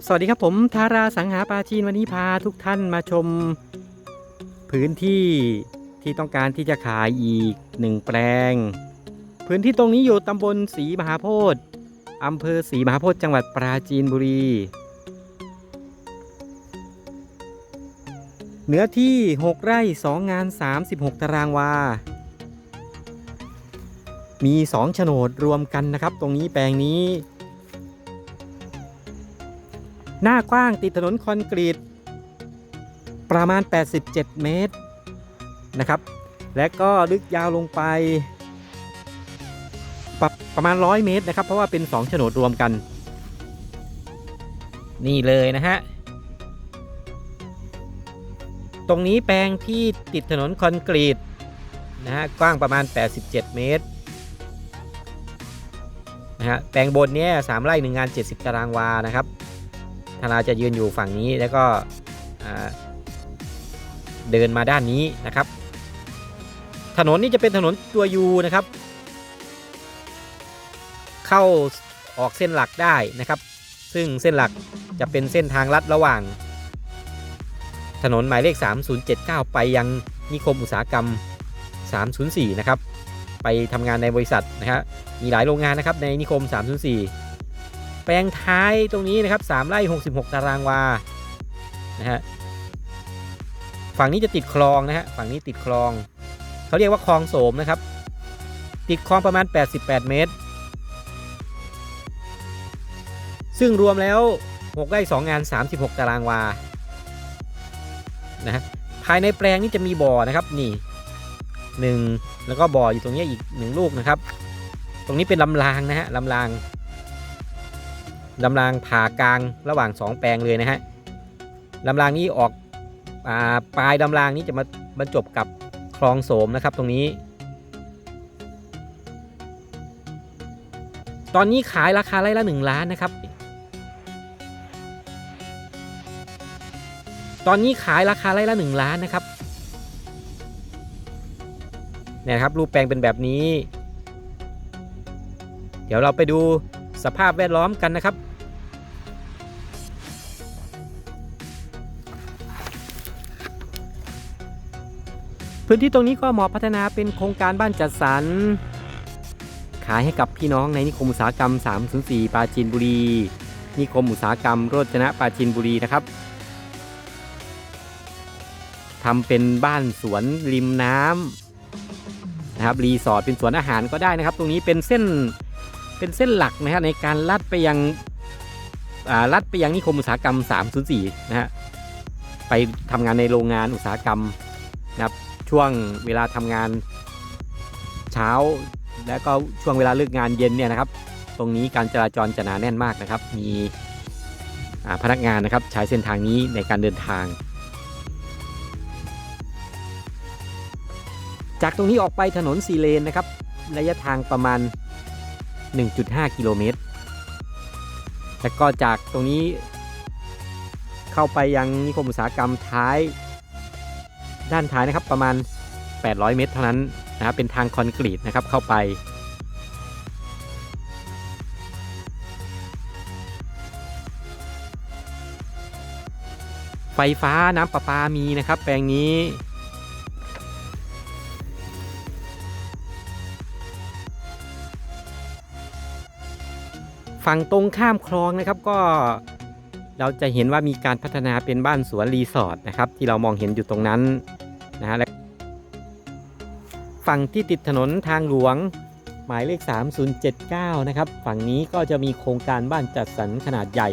ับสวัสดีครับผมทาราสังหาปาจีนวันนี้พาทุกท่านมาชม พื้นที่ที่ต้องการที่จะขายอีกหนึ่งแปลง พื้นที่ตรงนี้อยู่ตำบลศรีมหาโพธิ์อำเภอศรีมหาโพธิ์จังหวัดปราจีนบุรี เนื้อที่ 6 ไร่ 2 งาน 36 ตารางวา มี 2 โฉนดรวมกันนะครับ ตรงนี้แปลงนี้ หน้ากว้างติดถนนคอนกรีต ประมาณ 87 เมตรนะครับ และก็ลึกยาวลงไปปรประมาณ 100 เมตรนะครับ เพราะว่าเป็น2โฉนดรวมกัน นี่เลยนะฮะ ตรงนี้แปลงที่ติดถนนคอนกรีตนะฮะกว้างประมาณ 87 เมตรนะฮะแปลงบนเนี้ยสามไร่หนึ่งงาน 70 ตารางวานะครับ ธนาจะยืนอยู่ฝั่งนี้แล้วก็เดินมาด้านนี้นะครับ ถนนนี้จะเป็นถนนตัวยูนะครับ เข้าออกเส้นหลักได้นะครับ ซึ่งเส้นหลักจะเป็นเส้นทางลัดระหว่าง ถนนหมายเลข 3079 ไปยังนิคมอุตสาหกรรม 304 นะครับ ไปทำงานในบริษัทนะฮะมีหลายโรงงานนะครับในนิคม 304 ลงท้ายตรงนี้นะครับ3ไร่66 ตารางวา นะฮะ ฝั่งนี้จะติดคลองนะฮะ ฝั่งนี้ติดคลอง เขาเรียกว่าคลองโสมนะครับ ติดคลองประมาณ 88 เมตร ซึ่งรวมแล้ว 6ไร่2งาน 36 ตารางวา นะฮะ ภายในแปลงนี้จะมีบ่อนะครับ นี่หนึ่งแล้วก็บ่ออยู่ตรงนี้อีกหนึ่งลูกนะครับ ตรงนี้เป็นลำรางนะฮะลำราง ลำรางผ่ากลางระหว่าง 2 แปลงเลยนะฮะลำรางนี้ออกอปลายลำรางนี้จะมาบรรจบกับคลองโสมนะครับตรงนี้ ตอนนี้ขายราคาไร่ละ 1 ล้านนะครับ ตอนนี้ขายราคาไร่ละ 1 ล้านนะครับเนี่ยนะครับรูปแปลงเป็นแบบนี้ เดี๋ยวเราไปดูสภาพแวดล้อมกันนะครับ พื้นที่ตรงนี้ก็เหมาะพัฒนาเป็นโครงการบ้านจัดสรร ขายให้กับพี่น้องในนิคมอุตสาหกรรม 304 ปราจีนบุรี นิคมอุตสาหกรรมโรจนะปราจีนบุรีนะครับทำเป็นบ้านสวนริมน้ำนะครับรีสอร์ทเป็นสวนอาหารก็ได้นะครับ ตรงนี้เป็นเส้นเป็นเส้นหลักนะฮะในการลัดไปยังลัดไปยังนิคมอุตสาหกรรม 304 นะฮะไปทำงานในโรงงานอุตสาหกรรมนะครับ ช่วงเวลาทำงานเช้า และก็ช่วงเวลาเลิกงานเย็นเนี่ยนะครับ ตรงนี้การจราจรจะหนาแน่นมากนะครับ มีพนักงานนะครับใช้เส้นทางนี้ในการเดินทาง จากตรงนี้ออกไปถนนสีเลนนะครับ ระยะทางประมาณ 1.5 กิโลเมตร แล้วก็จากตรงนี้เข้าไปยังนิคมอุตสาหกรรมท้าย ด้านท้ายนะครับประมาณ 800 เมตรเท่านั้นนะครับเป็นทางคอนกรีตนะครับเข้าไป ไฟฟ้าน้ำประปามีนะครับ แปลงนี้ฝั่งตรงข้ามคลองนะครับก็เราจะเห็นว่ามีการพัฒนาเป็นบ้านสวนรีสอร์ทนะครับ ที่เรามองเห็นอยู่ตรงนั้น นะฮะฝั่งที่ติดถนนทางหลวงหมายเลข 3079 นะครับ ฝั่งนี้ก็จะมีโครงการบ้านจัดสรรขนาดใหญ่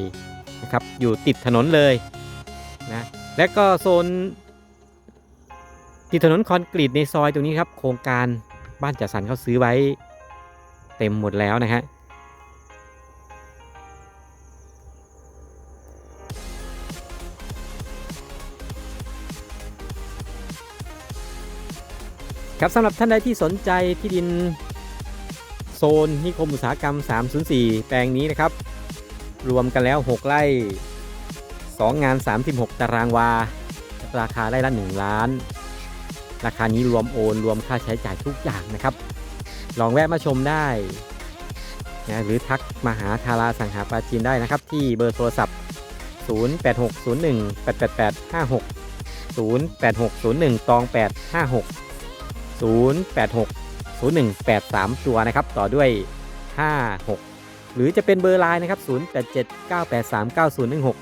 นะครับ อยู่ติดถนนเลยนะ และก็โซนติดถนนคอนกรีตในซอยตรงนี้ครับ โครงการบ้านจัดสรรเขาซื้อไว้เต็มหมดแล้วนะฮะ ครับสำหรับท่านใดที่สนใจที่ดินโซนนิคมอุตสาหกรรม 304 แปลงนี้นะครับ รวมกันแล้ว 6ไร่ 2 งาน 36 ตารางวา ราคาไร่ละ 1 ล้าน ราคานี้รวมโอนรวมค่าใช้จ่ายทุกอย่างนะครับ ลองแวะมาชมได้นะหรือทักมาหาทาราสังหาปาจีนได้นะครับ ที่เบอร์โทรศัพท์ 08601 88856 08601 ตอง 856 086 0183 ตัวนะครับ ต่อด้วย 56 หรือจะเป็นเบอร์ไลน์นะครับ 087 983 9016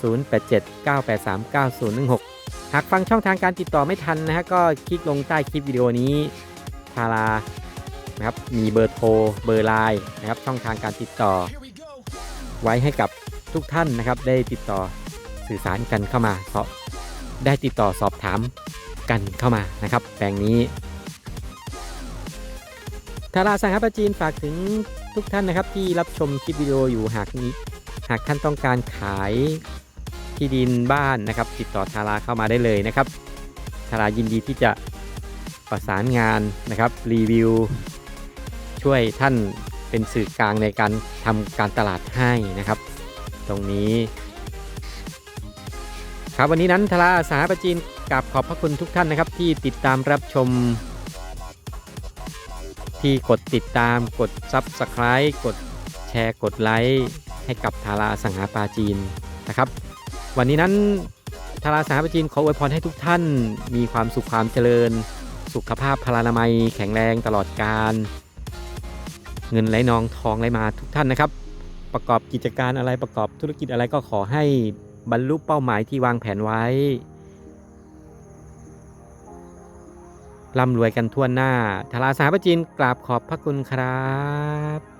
087 983 9016 หากฟังช่องทางการติดต่อไม่ทันนะฮะก็คลิกลงใต้คลิปวิดีโอนี้ทารานะครับมีเบอร์โทรเบอร์ไลน์นะครับช่องทางการติดต่อ ไว้ให้กับทุกท่านนะครับ ได้ติดต่อสื่อสารกันเข้ามาได้ติดต่อสอบถาม กันเข้ามานะครับแปลงนี้ทาราสังหประจีนฝากถึงทุกท่านนะครับที่รับชมคลิปวิดีโออยู่หากนี้ หากท่านต้องการขายที่ดินบ้านนะครับ ติดต่อทาราเข้ามาได้เลยนะครับทารายินดีที่จะประสานงานนะครับรีวิว ช่วยท่านเป็นสื่อกลางในการทำการตลาดให้นะครับ ตรงนี้ ครับวันนี้นั้นทาราสาประจีน กับขอบพระคุณทุกท่านนะครับ ที่ติดตามรับชม ที่กดติดตามกด Subscribe กดแชร์กดไลค์ให้กับทาราสังหาปาจีนนะครับ วันนี้นั้นทาราสังหาปาจีนขออวยพรให้ทุกท่านมีความสุขความเจริญ สุขภาพพลานามัย แข็งแรงตลอดการ เงินไหลนองทองไหลมาทุกท่านนะครับ ประกอบกิจการอะไรประกอบธุรกิจอะไรก็ขอให้บรรลุเป้าหมายที่วางแผนไว้ ร่ำรวยกันทั่วหน้าทาราสาปจีนกราบขอบพระคุณครับ